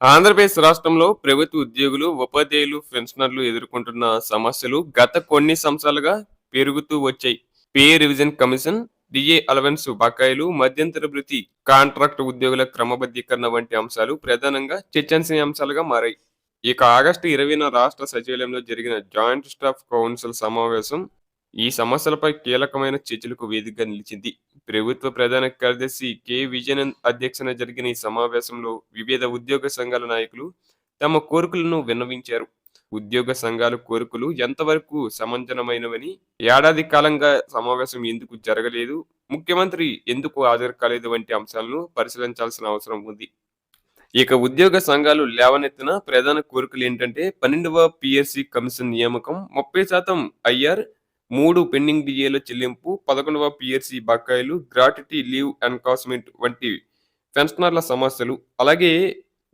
ఆంధ్రప్రదేశ్ రాష్ట్రంలో ప్రభుత్వ ఉద్యోగులు ఉపాధ్యాయులు పెన్షనర్లు ఎదుర్కొంటున్న సమస్యలు గత కొన్ని సంవత్సరాలుగా పెరుగుతూ వచ్చాయి. Pay revision commission DA allowance బకాయిలు మధ్యంతర భృతి కాంట్రాక్ట్ ఉద్యోగుల క్రమబద్ధీకరణ వంటి అంశాలు ప్రధానంగా చర్చనీయాంశాలుగా మారాయి. ఇక ఆగస్టు ఇరవైన రాష్ట్ర సచివాలయంలో జరిగిన జాయింట్ స్టాఫ్ కౌన్సిల్ సమావేశం ఈ సమస్యలపై కీలకమైన చర్చలకు వేదికగా నిలిచింది. ప్రభుత్వ ప్రధాన కార్యదర్శి కె. విజయనంద్ అధ్యక్షన జరిగిన ఈ సమావేశంలో వివిధ ఉద్యోగ సంఘాల నాయకులు తమ కోరికలను విన్నవించారు. ఉద్యోగ సంఘాల కోరికలు ఎంతవరకు సమంజనమైనవని ఏడాది కాలంగా సమావేశం ఎందుకు జరగలేదు ముఖ్యమంత్రి ఎందుకు హాజరు కాలేదు వంటి అంశాలను పరిశీలించాల్సిన అవసరం ఉంది. ఇక ఉద్యోగ సంఘాలు లేవనెత్తిన ప్రధాన కోరికలు ఏంటంటే పన్నెండవ పిఎస్సి కమిషన్ నియామకం ముప్పై శాతం ఐఆర్ మూడు పెండింగ్ డిఏల చెల్లింపు పదకొండవ పిఎస్సి బకాయిలు గ్రాట్యుటీ లీవ్ ఎన్కాస్మెంట్ వంటి పెన్షనర్ల సమస్యలు. అలాగే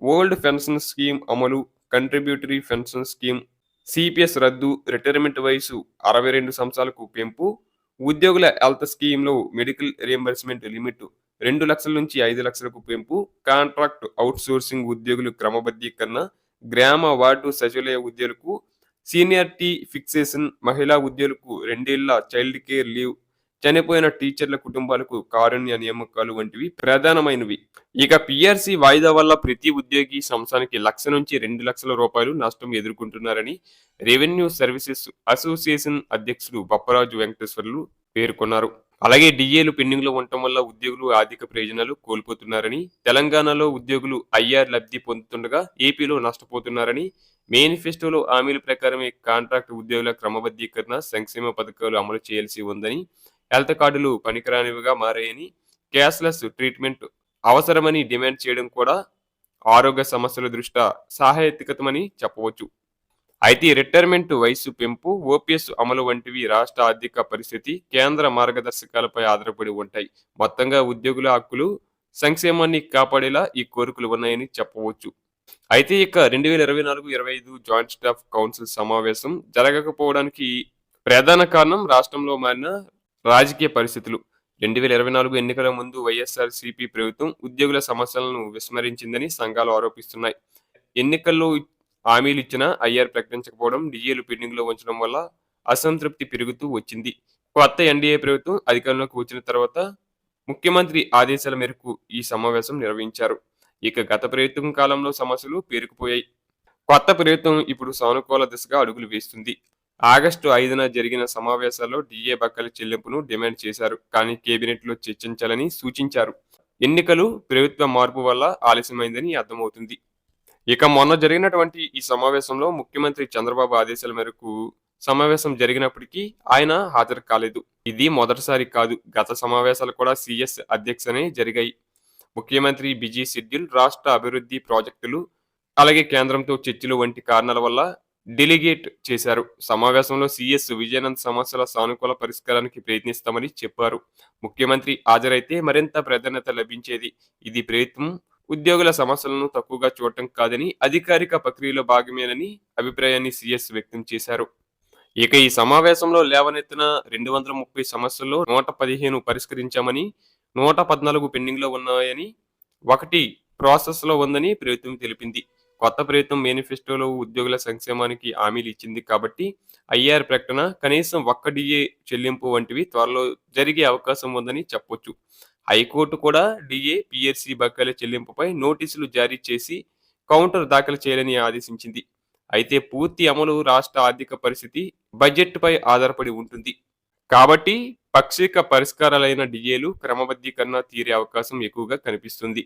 ఓల్డ్ పెన్షన్ స్కీమ్ అమలు కంట్రిబ్యూటరీ పెన్షన్ స్కీమ్ సిపిఎస్ రద్దు రిటైర్మెంట్ వయసు అరవై రెండు సంవత్సరాలకు పెంపు ఉద్యోగుల హెల్త్ స్కీమ్లో మెడికల్ రియంబర్స్మెంట్ లిమిట్ రెండు లక్షల నుంచి ఐదు లక్షలకు పెంపు కాంట్రాక్ట్ అవుట్సోర్సింగ్ ఉద్యోగులు క్రమబద్ధీకరణ గ్రామ వార్డు సచివాలయ ఉద్యోగులకు సీనియారిటీ ఫిక్సేషన్ మహిళా ఉద్యోగులకు రెండేళ్ళ చైల్డ్ కేర్ లీవ్ చనిపోయిన టీచర్ల కుటుంబాలకు కారుణ్య నియామకాలు వంటివి ప్రధానమైనవి. ఇక పిఆర్సీ వాయిదా వల్ల ప్రతి ఉద్యోగి సంవత్సరానికి లక్ష నుంచి రెండు లక్షల రూపాయలు నష్టం ఎదుర్కొంటున్నారని రెవెన్యూ సర్వీసెస్ అసోసియేషన్ అధ్యక్షుడు బప్పరాజు వెంకటేశ్వర్లు పేర్కొన్నారు. అలాగే డిఏలు పెండింగ్లో ఉండటం వల్ల ఉద్యోగులు ఆర్థిక ప్రయోజనాలు కోల్పోతున్నారని తెలంగాణలో ఉద్యోగులు ఐఆర్ లబ్ధి పొందుతుండగా ఏపీలో నష్టపోతున్నారని మేనిఫెస్టోలో హామీల ప్రకారమే కాంట్రాక్ట్ ఉద్యోగుల క్రమబద్ధీకరణ సంక్షేమ పథకాలు అమలు చేయాల్సి ఉందని హెల్త్ కార్డులు పనికిరానివిగా మారాయని క్యాష్లెస్ ట్రీట్మెంట్ అవసరమని డిమాండ్ చేయడం కూడా ఆరోగ్య సమస్యల దృష్ట్యా సహాయతికతమని చెప్పవచ్చు. అయితే రిటైర్మెంట్ వయసు పెంపు ఓపీఎస్ అమలు వంటివి రాష్ట్ర ఆర్థిక పరిస్థితి కేంద్ర మార్గదర్శకాలపై ఆధారపడి ఉంటాయి. మొత్తంగా ఉద్యోగుల హక్కులు సంక్షేమాన్ని కాపాడేలా ఈ కోరికలు ఉన్నాయని చెప్పవచ్చు. అయితే ఇక రెండు వేల ఇరవై నాలుగు ఇరవై ఐదు జాయింట్ స్టాఫ్ కౌన్సిల్ సమావేశం జరగకపోవడానికి ప్రధాన కారణం రాష్ట్రంలో మారిన రాజకీయ పరిస్థితులు. రెండు వేల ఇరవై నాలుగు ఎన్నికల ముందు వైఎస్ఆర్ సిపి ప్రభుత్వం ఉద్యోగుల సమస్యలను విస్మరించిందని సంఘాలు ఆరోపిస్తున్నాయి. ఎన్నికల్లో హామీలు ఇచ్చిన ఐఆర్ ప్రకటించకపోవడం డిఏలు పెండింగ్లో ఉంచడం వల్ల అసంతృప్తి పెరుగుతూ వచ్చింది. కొత్త ఎన్డీఏ ప్రభుత్వం అధికారంలోకి వచ్చిన తర్వాత ముఖ్యమంత్రి ఆదేశాల మేరకు ఈ సమావేశం నిర్వహించారు. ఇక గత ప్రభుత్వం కాలంలో సమస్యలు పేరుకుపోయాయి. కొత్త ప్రభుత్వం ఇప్పుడు సానుకూల దిశగా అడుగులు వేస్తుంది. ఆగస్టు ఐదున జరిగిన సమావేశాల్లో డిఏ బక్కల చెల్లింపును డిమాండ్ చేశారు. కానీ కేబినెట్లో చర్చించాలని సూచించారు. ఎన్నికలు ప్రభుత్వ మార్పు వల్ల ఆలస్యమైందని అర్థమవుతుంది. ఇక మొన్న జరిగినటువంటి ఈ సమావేశంలో ముఖ్యమంత్రి చంద్రబాబు ఆదేశాల మేరకు సమావేశం జరిగినప్పటికీ ఆయన హాజరు కాలేదు. ఇది మొదటిసారి కాదు. గత సమావేశాలు కూడా సిఎస్ అధ్యక్షనే జరిగాయి. ముఖ్యమంత్రి బిజీ షెడ్యూల్ రాష్ట్ర అభివృద్ధి ప్రాజెక్టులు అలాగే కేంద్రంతో చర్చలు వంటి కారణాల వల్ల డెలిగేట్ చేశారు. సమావేశంలో సిఎస్ విజయనంద్ సమస్యల సానుకూల పరిష్కారానికి ప్రయత్నిస్తామని చెప్పారు. ముఖ్యమంత్రి హాజరైతే మరింత ప్రాధాన్యత లభించేది. ఇది ప్రయత్నం ఉద్యోగుల సమస్యలను తక్కువగా చూడటం కాదని అధికారిక ప్రక్రియలో భాగమేనని అభిప్రాయాన్ని సిఎస్ వ్యక్తం చేశారు. ఇక ఈ సమావేశంలో లేవనెత్తిన రెండు వందల ముప్పై సమస్యల్లో నూట పదిహేను పరిష్కరించామని నూట పద్నాలుగు పెండింగ్లో ఉన్నాయని ఒకటి ప్రాసెస్లో ఉందని ప్రభుత్వం తెలిపింది. కొత్త ప్రభుత్వం మేనిఫెస్టోలో ఉద్యోగుల సంక్షేమానికి హామీలు ఇచ్చింది కాబట్టి ఐఆర్ ప్రకటన కనీసం ఒక్క డిఏ చెల్లింపు వంటివి త్వరలో జరిగే అవకాశం ఉందని చెప్పొచ్చు. హైకోర్టు కూడా డిఏ పిఎస్సి బకాయిల చెల్లింపుపై నోటీసులు జారీ చేసి కౌంటర్ దాఖలు చేయాలని ఆదేశించింది. అయితే పూర్తి అమలు రాష్ట్ర ఆర్థిక పరిస్థితి బడ్జెట్పై ఆధారపడి ఉంటుంది. కాబట్టి పక్షిక పరిష్కారాలైన డిఏలు క్రమబద్ధీకరణ తీరే అవకాశం ఎక్కువగా కనిపిస్తుంది.